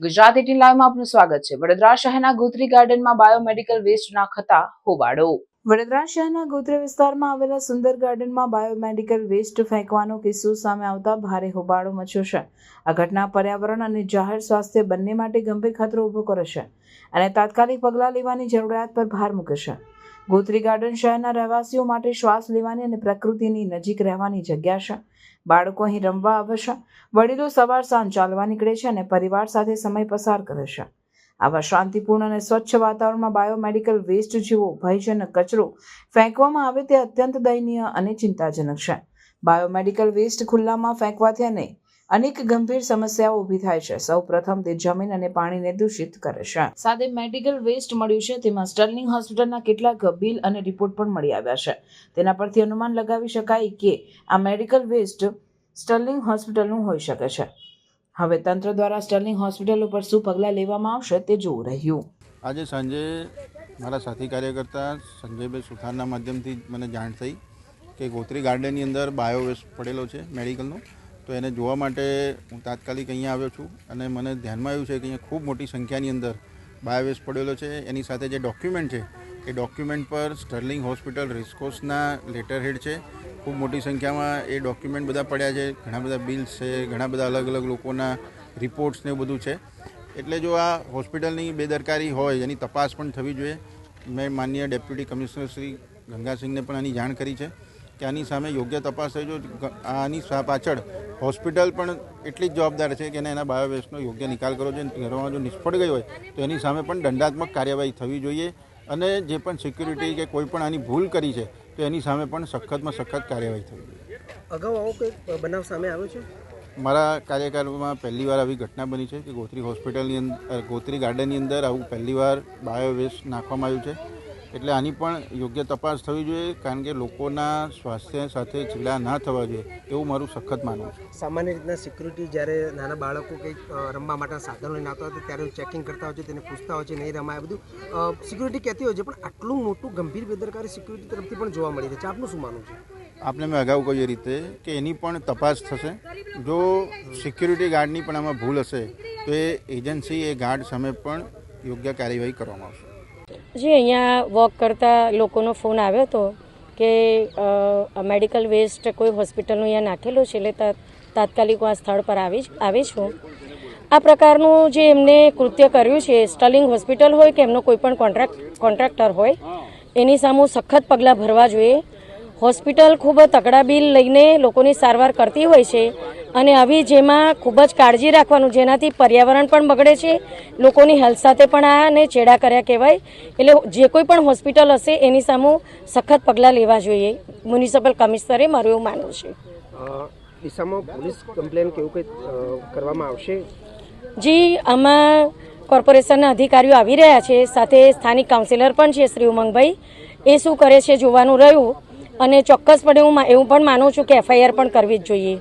Gujarat eighteen લાઈવમાં આપનું સ્વાગત છે. વડોદરા શહેરના ગોત્રી ગાર્ડનમાં બાયોમેડિકલ વેસ્ટ નાખતા હોબાળો. વડોદરા શહેરના ગોત્રી વિસ્તારમાં આવેલા સુંદર ગાર્ડનમાં બાયોમેડિકલ વેસ્ટ ફેંકવાનો કિસ્સો સામે આવતા ભારે હોબાળો મચ્યો છે. આ ઘટના પર્યાવરણ અને જાહેર સ્વાસ્થ્ય બંને માટે ગંભીર ખતરો ઊભો કરે છે અને તાત્કાલિક પગલાં લેવાની જરૂરિયાત પર ભાર મૂકે છે. ગોત્રી ગાર્ડન શહેરના રહેવાસીઓ માટે શ્વાસ લેવાની અને પ્રકૃતિની નજીક રહેવાની જગ્યા છે. બાળકો અહીં રમવા આવે છે. વડીલો સવાર સાંજ ચાલવા નીકળે છે અને પરિવાર સાથે સમય પસાર કરે છે. આવા શાંતિપૂર્ણ અને સ્વચ્છ વાતાવરણમાં બાયોમેડિકલ વેસ્ટ જેવો ભયજનક કચરો ફેંકવામાં આવે તે અત્યંત દયનીય અને ચિંતાજનક છે. બાયોમેડિકલ વેસ્ટ ખુલ્લામાં ફેંકવાથી અને અનેક ગંભીર સમસ્યાઓ ઊભી થાય છે. સૌ પ્રથમ તે જમીન અને પાણીને દૂષિત કરે છે. સાથે મેડિકલ વેસ્ટ મળ્યું છે. તેમાં સ્ટર્લિંગ હોસ્પિટલના કેટલાક બિલ અને રિપોર્ટ પણ મળી આવ્યા છે. તેના પરથી અનુમાન લગાવી શકાય કે આ મેડિકલ વેસ્ટ સ્ટર્લિંગ હોસ્પિટલનું હોઈ શકે છે. હવે તંત્ર દ્વારા સ્ટર્લિંગ હોસ્પિટલ ઉપર શું પગલાં લેવામાં આવશે તે જોવું રહ્યું. આજે સાંજે મારા સાથી કાર્યકર્તા સંજયભાઈ સુથારના માધ્યમથી મને જાણ થઈ કે ગોત્રી ગાર્ડનની અંદર બાયો વેસ્ટ પડેલો છે મેડિકલનો. તો એને જોવા માટે હું તાત્કાલિક અહીંયા આવ્યો છું અને મને ધ્યાનમાં આવ્યું છે કે અહીંયા ખૂબ મોટી સંખ્યાની અંદર બાયો પડેલો છે. એની સાથે જે ડોક્યુમેન્ટ છે, એ ડોક્યુમેન્ટ પર સ્ટર્લિંગ હોસ્પિટલ રેસકોર્સના લેટર હેડ છે. ખૂબ મોટી સંખ્યામાં એ ડોક્યુમેન્ટ બધા પડ્યા છે. ઘણા બધા બિલ્સ છે, ઘણા બધા અલગ અલગ લોકોના રિપોર્ટ્સ ને બધું છે. એટલે જો આ હોસ્પિટલની બેદરકારી હોય, એની તપાસ પણ થવી જોઈએ. મેં માન્ય ડેપ્યુટી કમિશનર શ્રી ગંગાસિંહને પણ આની જાણ કરી છે. કે આની સામે યોગ્ય તપાસ થઈ જો આની સા- પાછળ હોસ્પિટલ પણ એટલી જ જવાબદાર છે કે એને એના બાયોવેસ્ટનો યોગ્ય નિકાલ કરવો જોઈએ. કરવામાં જો નિષ્ફળ ગઈ હોય તો એની સામે પણ દંડાત્મક કાર્યવાહી થવી જોઈએ અને જે પણ સિક્યુરિટી કે કોઈ પણ આની ભૂલ કરી છે તો એની સામે પણ સખતમાં સખત કાર્યવાહી થવી જોઈએ. અગાઉ આવો કોઈ બનાવ સામે આવ્યો છે? મારા કાર્યકાળમાં પહેલીવાર આવી ઘટના બની છે કે ગોત્રી હોસ્પિટલની અંદર ગોત્રી ગાર્ડનની અંદર આવું પહેલીવાર બાયોવેસ્ટ નાખવામાં આવ્યું છે. એટલે આની પણ યોગ્ય તપાસ થવી જોઈએ કારણ કે લોકોના સ્વાસ્થ્ય સાથે ચીડા ના થવા જોઈએ એવું મારું સખત માનવું છે. સામાન્ય રીતના સિક્યુરિટી જ્યારે નાના બાળકો કંઈક રમવા માટેના સાધનો લઈને આવતા હોય ત્યારે ચેકિંગ કરતા હોય છે તેને પૂછતા હોય છે નહીં રમાય બધું. સિક્યુરિટી કહેતી હોય છે પણ આટલું મોટું ગંભીર બેદરકારી સિક્યુરિટી તરફથી પણ જોવા મળી રહી છે. આપનું શું માનવું છે? આપને મેં અગાઉ કહ્યું એ રીતે કે એની પણ તપાસ થશે. જો સિક્યુરિટી ગાર્ડની પણ આમાં ભૂલ હશે તો એ એજન્સી એ ગાર્ડ સામે પણ યોગ્ય કાર્યવાહી કરવામાં આવશે. જી, અહીંયા વોક કરતા લોકોનો ફોન આવ્યો હતો કે મેડિકલ વેસ્ટ કોઈ હોસ્પિટલનું અહીંયા નાખેલું છે, એટલે તાત્કાલિક હું આ સ્થળ પર આવી આવી છું. આ પ્રકારનું જે એમને કૃત્ય કર્યું છે સ્ટર્લિંગ હોસ્પિટલ હોય કે એમનો કોઈ પણ કોન્ટ્રાક્ટ કોન્ટ્રાક્ટર હોય, એની સામે સખત પગલાં ભરવા જોઈએ. હોસ્પિટલ ખૂબ તકડા બિલ લઈને લોકોની સારવાર કરતી હોય છે અને આવી જેમાં ખૂબ જ કાળજી રાખવાનું જેનાથી પર્યાવરણ પણ બગડે છે લોકોની હેલ્થ સાથે પણ આને છેડા ચેડા કર્યા કહેવાય. એટલે જે કોઈ પણ હોસ્પિટલ હશે એની સામે સખત પગલાં લેવા જોઈએ. મ્યુનિસિપલ કમિશનરે મારું એવું માનવું છે. દિશામાં પોલીસ કમ્પ્લેન કેવું કંઈ કરવામાં આવશે? જી આમાં કોર્પોરેશનના અધિકારીઓ આવી રહ્યા છે. સાથે સ્થાનિક કાઉન્સિલર પણ છે શ્રી ઉમંગભાઈ. એ શું કરે છે જોવાનું રહ્યું. અને ચોક્કસપણે હું એવું પણ માનું છું કે એફઆઈઆર પણ કરવી જ જોઈએ.